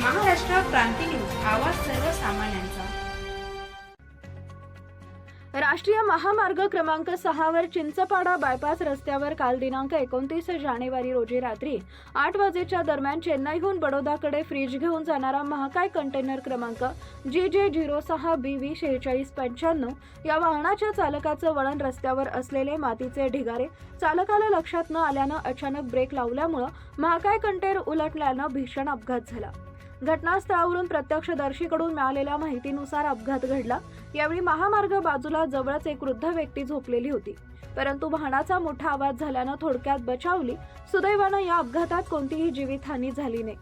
Maharashtra Kranti news आवाज सर्वसामान्यांचा. राष्ट्रीय महामार्ग क्रमांक सहावर चिंचपाडा बायपास रस्त्यावर काल दिनांक एकोणतीस जानेवारी रोजी रात्री आठ वाजेच्या दरम्यान चेन्नईहून बडोदाकडे फ्रीज घेऊन जाणारा महाकाय कंटेनर क्रमांक जी जे झिरो सहा बी व्ही शेहेचाळीस पंच्याण्णव या वाहनाच्या चालकाचं वळण रस्त्यावर असलेले मातीचे ढिगारे चालकाला लक्षात न आल्यानं अचानक ब्रेक लावल्यामुळं महाकाय कंटेनर उलटल्यानं भीषण अपघात झाला. घटनास्थळावरून प्रत्यक्षदर्शीकडून मिळालेल्या माहितीनुसार अपघात घडला. यावेळी महामार्ग बाजूला जवळच एक वृद्ध व्यक्ती झोपलेली होती. परंतु वाहनाचा मोठा आवाज झाल्यानं थोडक्यात बचावली. सुदैवानं या अपघातात कोणतीही जीवितहानी झाली नाही.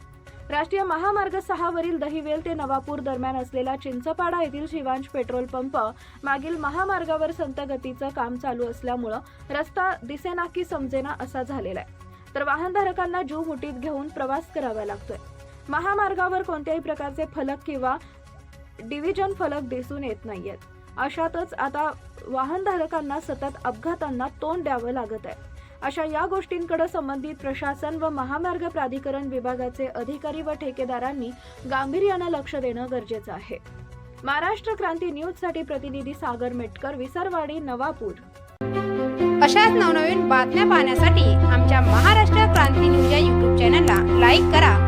राष्ट्रीय महामार्ग सहावरील दहिवेल ते नवापूर दरम्यान असलेला चिंचपाडा येथील शिवांश पेट्रोल पंप मागील महामार्गावर संतगतीचं काम चालू असल्यामुळं रस्ता दिसेना की समजेना असा झालेला आहे. तर वाहनधारकांना जीव मुठीत घेऊन प्रवास करावा लागतोय. महामार्गावर कोणत्याही प्रकारचे फलक किंवा डिव्हिजन फलक दिसून येत नाहीयेत. अशातच आता वाहनधारकांना सतत अपघातांना तोंड द्यावं लागत आहे. अशा या गोष्टींकडे संबंधित प्रशासन व महामार्ग प्राधिकरण विभागाचे अधिकारी व ठेकेदारांनी गांभीर्यानं लक्ष देणं गरजेचं आहे. महाराष्ट्र क्रांती न्यूजसाठी प्रतिनिधी सागर मेटकर विसरवाडी नवापूर. अशाच नवनवीन बातम्या पाहण्यासाठी आमच्या महाराष्ट्र क्रांती न्यूज या युट्यूब चॅनलला लाईक करा.